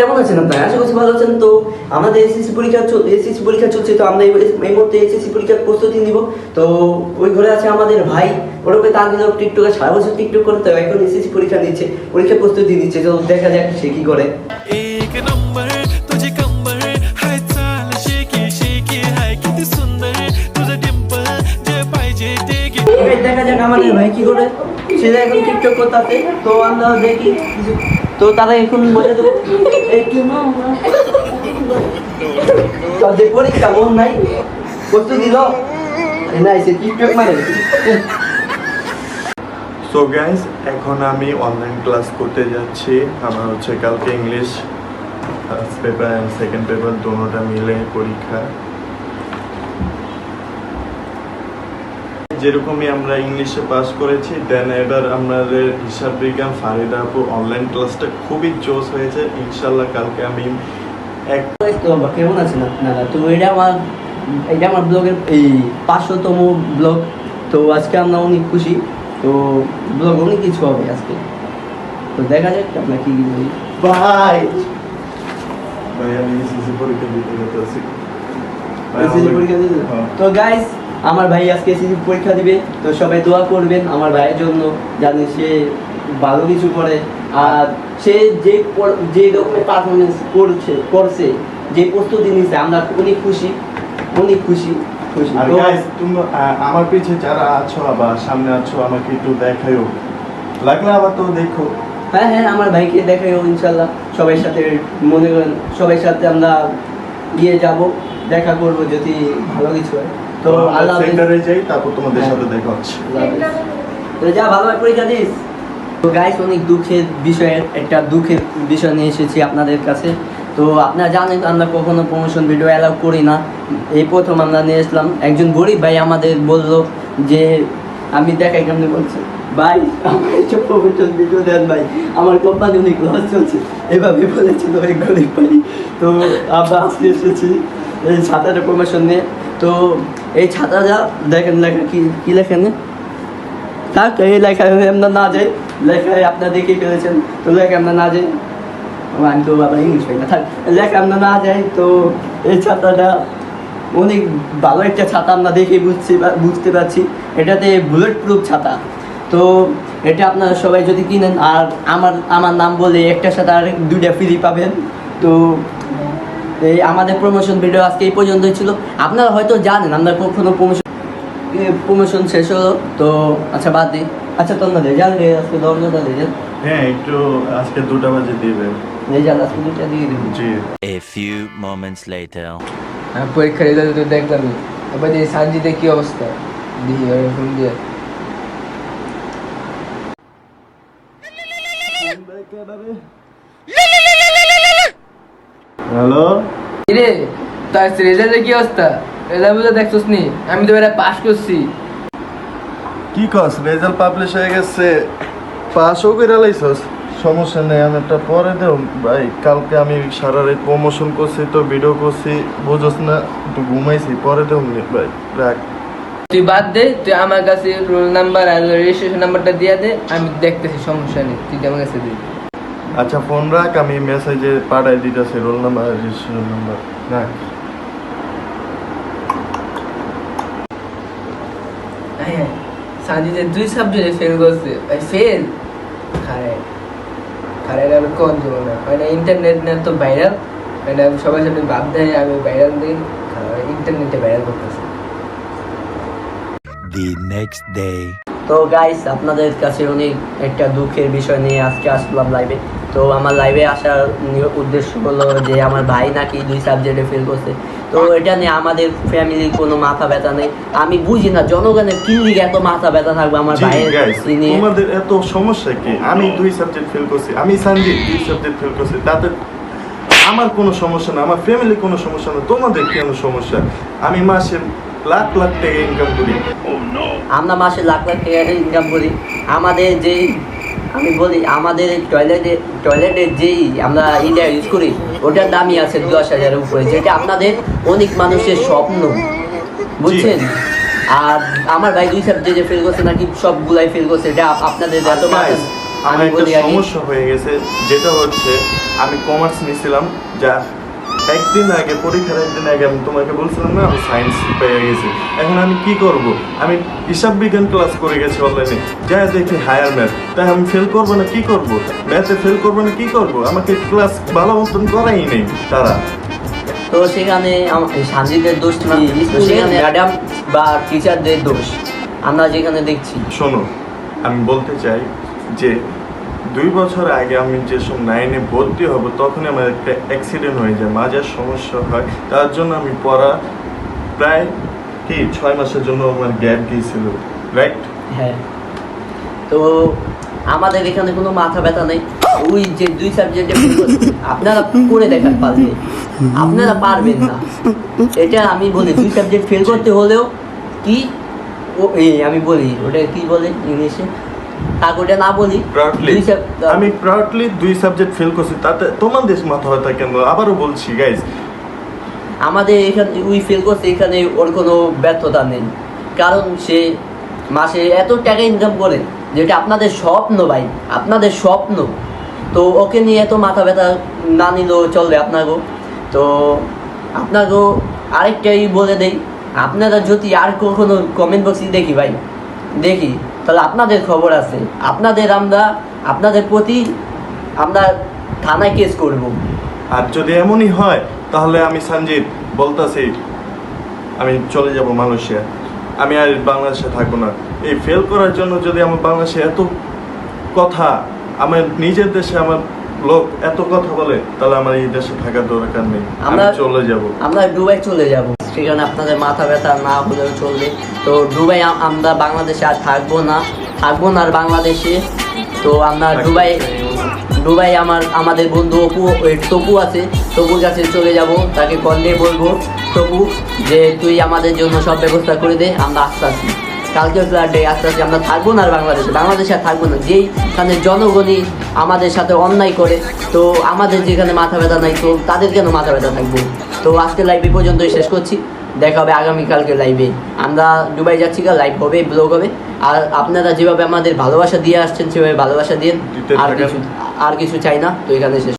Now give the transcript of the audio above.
কেমন আছেন আপনারা? আশা করছি ভালো আছেন। তো আমাদের এসএসসি পরীক্ষা এসএসসি পরীক্ষা চলছে তো আমরা এই মুহূর্তে এসএসসি পরীক্ষার প্রস্তুতি নিব। তো ওই ঘরে আছে আমাদের ভাই। ওরকম তার কিন্তু টিকটকে সারা বছর টিকটক করে তো এখন এসএসসি পরীক্ষা নিচ্ছে পরীক্ষা প্রস্তুতি নিচ্ছে। তো দেখা যাক সে কি করে। দেখা যাক আমাদের ভাই কি করে। সে এখন টিকটক করতে তো আমরা দেখি। তো তারা এখন বলে দেবো। তাদের পরীক্ষা নাই। প্রস্তুতি লো নাই সে টিকটক মানে সো গাইস এখন আমি অনলাইন ক্লাস করতে যাচ্ছি। আমার হচ্ছে কালকে English first paper and second paper দুটোটা মিলে পরীক্ষা। যেরকমই আমরা ইংলিশে পাস করেছি দেন এবার আমাদের হিসাব বিজ্ঞান ফারিদা আপু অনলাইন ক্লাসটা খুবই জোস হয়েছে। ইনশাল্লাহ কালকে আমি এক কেমন আছেন আপনারা? তো এটা আমার এটা আমার ব্লগের এই পাঁচশোতম ব্লগ তো আজকে আমরা অনেক খুশি। তো ব্লগ অনেক কিছু হবে আজকে। তো দেখা যাক আপনার কি কি বলি ভাই! ভাই আমি এসএসসি পরীক্ষা দিতে? হ্যাঁ। তো গাইস আমার ভাই আজকে এসএসসি পরীক্ষা দিবে তো সবাই দোয়া করবেন আমার ভাইয়ের জন্য জানি সে ভালো কিছু করে। আর সে যে যে রকমের পারফরমেন্স করছে করছে যে প্রস্তুতি নিচ্ছে আমরা অনেক খুশি অনেক খুশি খুশি। আমার পিছে যারা আছো আবার সামনে আছো আমাকে একটু দেখাইও লাগলে আবার তো দেখো। হ্যাঁ হ্যাঁ আমার ভাইকে দেখাইও ইনশাল্লাহ। সবাই সাথে মনে করেন সবাই সাথে আমরা গিয়ে যাব দেখা করব যদি ভালো কিছু হয়। তো আল্লাহ সেন্টারে যাই তারপর তোমাদের হ্যাঁ। সাথে দেখা হচ্ছে। তো যা ভালোভাবে পরীক্ষা দিস। তো গাইস অনেক দুঃখের বিষয়ের একটা দুঃখের বিষয় নিয়ে এসেছি আপনাদের কাছে। তো আপনারা জানেন আমরা কখনো প্রমোশন ভিডিও অ্যালাউ করি না। এই প্রথম আমরা নিয়ে আসলাম একজন গরিব ভাই আমাদের বলল যে আমি দেখাই কেমনি বলছে ভাই আমার এইসব প্রমোশন ভিডিও দেন ভাই আমার কোম্পানি অনেক লস চলছে। এভাবে বলেছিল ওই গরিব ভাই। তো আমরা আজকে এসেছি এই ছাতাটা প্রমোশন নিয়ে। তো এই ছাতাটা দেখেন লেখা কি কি লেখেন? থাক এই লেখায় আমরা না যাই লেখায় আপনার দেখে ফেলেছেন, তো লেখা আমরা না যাই। আমি তো আবার ইংলিশ পাই না, থাক, লেখা আমরা না যাই, তো এই ছাতাটা অনেক ভালো একটা ছাতা আমরা দেখে বুঝছি বুঝতে পারছি। এটাতে বুলেট প্রুফ ছাতা। তো এটা আপনারা সবাই যদি কিনেন, আর আমার আমার নাম বলে একটা সাথে আর দুইটা ফ্রি পাবেন। তো এই আমাদের প্রমোশন ভিডিও আজকে এই পর্যন্তই ছিল। আপনারা হয়তো জানেন আমরা কখনো প্রমোশন প্রমোশন শেষ হলো তো আচ্ছা বাদ দিই আচ্ছা না রেজাল্ট দিয়ে আজকে দরজাটা রেজাল্ট হ্যাঁ একটু আজকে দুটা বাজে দিবে রেজাল্ট আজকে দুটা দিয়ে দেবো জি। A few moments later. আমি পরীক্ষার রেজাল্ট তো দেখলামই। এবার এই সানজিতে কি অবস্থা? ওর ফোন দিয়ে। হ্যালো? কিরে তার রেজাল্টের কি অবস্থা? রেজাল্ট বুঝে দেখছোস নি? আমি তো এবার পাস করছি। কি কস রেজাল্ট পাবলিশ হয়ে গেছে। পাসও করে লাইছস। সমস্যা নেই আমি একটা পরে দেও ভাই কালকে আমি সারা রাত প্রমোশন করছি তো ভিডিও করছি। বুঝোস না একটু ঘুমাইছি পরে নি ভাই। রাখ। তুই বাদ দে তুই আমার কাছে রোল নাম্বার আর রেজিস্ট্রেশন নাম্বারটা দিয়ে দে আমি দেখতেছি সমস্যা নেই। তুই আমার কাছে দিবি আচ্ছা ফোন রাখ আমি মেসেজে পাঠাই দিতেছি রোল নাম্বার রেজিস্ট্রেশন নাম্বার হ্যাঁ। সানজিতে দুই সাবজেক্টে ফেল করছে। ভাই ফেল খারে খারে আমি কোন দেবো না। মানে ইন্টারনেট না তো ভাইরাল মানে আমি সবার সামনে ভাব দেয় আমি ভাইরাল দিই। ইন্টারনেটে ভাইরাল করতেছি। The next day. তো গাইস আপনাদের কাছে অনেক একটা দুঃখের বিষয় নিয়ে আজকে আসলাম লাইভে তো আমার লাইভে আসার উদ্দেশ্য হলো যে আমার ভাই নাকি দুই সাবজেক্টে ফেল করছে। তো এটা নিয়ে আমাদের ফ্যামিলির কোনো মাথা ব্যথা নেই। আমি বুঝি না জনগণের কি লিগে এত মাথা ব্যথা থাকবে আমার ভাইয়ের নিয়ে? তোমাদের এত সমস্যা কি? আমি দুই সাবজেক্ট ফেল করছি আমি সঞ্জিত দুই সাবজেক্ট ফেল করছি তাতে আমার কোনো সমস্যা না আমার ফ্যামিলির কোনো সমস্যা না তোমাদের কেন সমস্যা? আমি মাসে লাখ লাখ টাকা ইনকাম করি। আমরা মাসে লাখ লাখ টাকা ইনকাম করি। আমাদের যেই আমি বলি আমাদের টয়লেটে টয়লেটের যেই আমরা ইন্ডিয়া ইউজ করি ওটার দামই আছে দশ হাজারের উপরে যেটা আপনাদের অনেক মানুষের স্বপ্ন বুঝছেন? আর আমার ভাই দুই যে ফেল করছে নাকি সবগুলাই ফেল করছে এটা আপনাদের যত মানুষ আমার আমি একটা বলি সমস্যা হয়ে গেছে যেটা হচ্ছে আমি কমার্স নিয়েছিলাম যা একদিন আগে পরীক্ষার একদিন আগে আমি তোমাকে বলছিলাম না আমি সায়েন্স পেয়ে গেছি। এখন আমি কি করব? আমি হিসাব বিজ্ঞান ক্লাস করে গেছি অনলাইনে যা দেখি হায়ার ম্যাথ তাই আমি ফেল করব না কি করব? ম্যাথে ফেল করব না কি করব? আমাকে ক্লাস ভালো মতন করাই নেই তারা। তো সেখানে সানজিদের দোষ না সেখানে ম্যাডাম বা টিচারদের দোষ? আমরা যেখানে দেখছি। শোনো আমি বলতে চাই যে দুই বছর আগে আমি যেসব নাইনে ভর্তি হব, তখনই আমার একটা অ্যাক্সিডেন্ট হয়ে যায় মাঝের সমস্যা হয়। তার জন্য আমি পড়া প্রায় কি, ছয় মাসের জন্য আমার গ্যাপ গিয়েছিল রাইট হ্যাঁ। তো আমাদের এখানে কোনো মাথা ব্যথা নেই। ওই যে দুই সাবজেক্টে আপনারা করে দেখান পারবে আপনারা পারবেন না। এটা আমি বলি, দুই সাবজেক্ট ফেল করতে হলেও কি, ও, এই আমি বলি, ওটা কি বলে ইংলিশে? তাকে ওটা না বলি প্রাউডলি। আমি প্রাউডলি দুই সাবজেক্ট ফেল করছি তাতে তোমাদের মাথা ব্যথা কেন? আবারও বলছি গাইজ আমাদের এখানে উই ফেল করছে এখানে ওর কোনো ব্যর্থতা নেই। কারণ সে মাসে এত টাকা ইনকাম করে যেটা আপনাদের স্বপ্ন ভাই আপনাদের স্বপ্ন। তো ওকে নিয়ে এত মাথা ব্যথা না নিলেও চলবে আপনাকেও তো আপনাকেও আরেকটাই বলে দেই আপনারা যদি আর কখনো কমেন্ট বক্সে দেখি ভাই দেখি। তাহলে আপনাদের খবর আছে। আপনাদের আমরা, আপনাদের প্রতি আমরা থানায় কেস করব। আর যদি এমনই হয়, তাহলে আমি সঞ্জিত বলতাছি, আমি চলে যাব মালয়েশিয়া। আমি আর বাংলাদেশে থাকব না। এই ফেল করার জন্য যদি আমার বাংলাদেশে এত কথা, আমার নিজের দেশে আমার লোক এত কথা বলে তাহলে আমার এই দেশে থাকার দরকার নেই। আমরা- চলে যাব। আমরা দুবাই চলে যাব। সেখানে আপনাদের মাথা ব্যথা না হলেও চলবে। তো দুবাই আমরা বাংলাদেশে আর থাকব না। থাকব না আর বাংলাদেশে। তো আমরা দুবাই দুবাই আমার আমাদের বন্ধু অপু ওই টপু আছে। টপুর কাছে চলে যাব। তাকে কল দিয়ে বলব টপু যে তুই আমাদের জন্য সব ব্যবস্থা করে দে আমরা আস্তে আসি কালকে ফ্লাড আস্তে আস্তে আমরা থাকব না আর বাংলাদেশে। বাংলাদেশে আর থাকব না। যেইখানে জনগণই আমাদের সাথে অন্যায় করে তো আমাদের যেখানে মাথা ব্যথা নাই তো তাদের কেন মাথা ব্যথা থাকব? তো আজকে লাইভ পর্যন্তই শেষ করছি। দেখা হবে আগামীকালকে লাইভে আমরা দুবাই যাচ্ছি কাল লাইভ হবে ব্লগ হবে। আর আপনারা যেভাবে আমাদের ভালোবাসা দিয়ে আসছেন সেভাবে ভালোবাসা দিয়ে আর কিছু আর কিছু চাই না। তো এখানে শেষ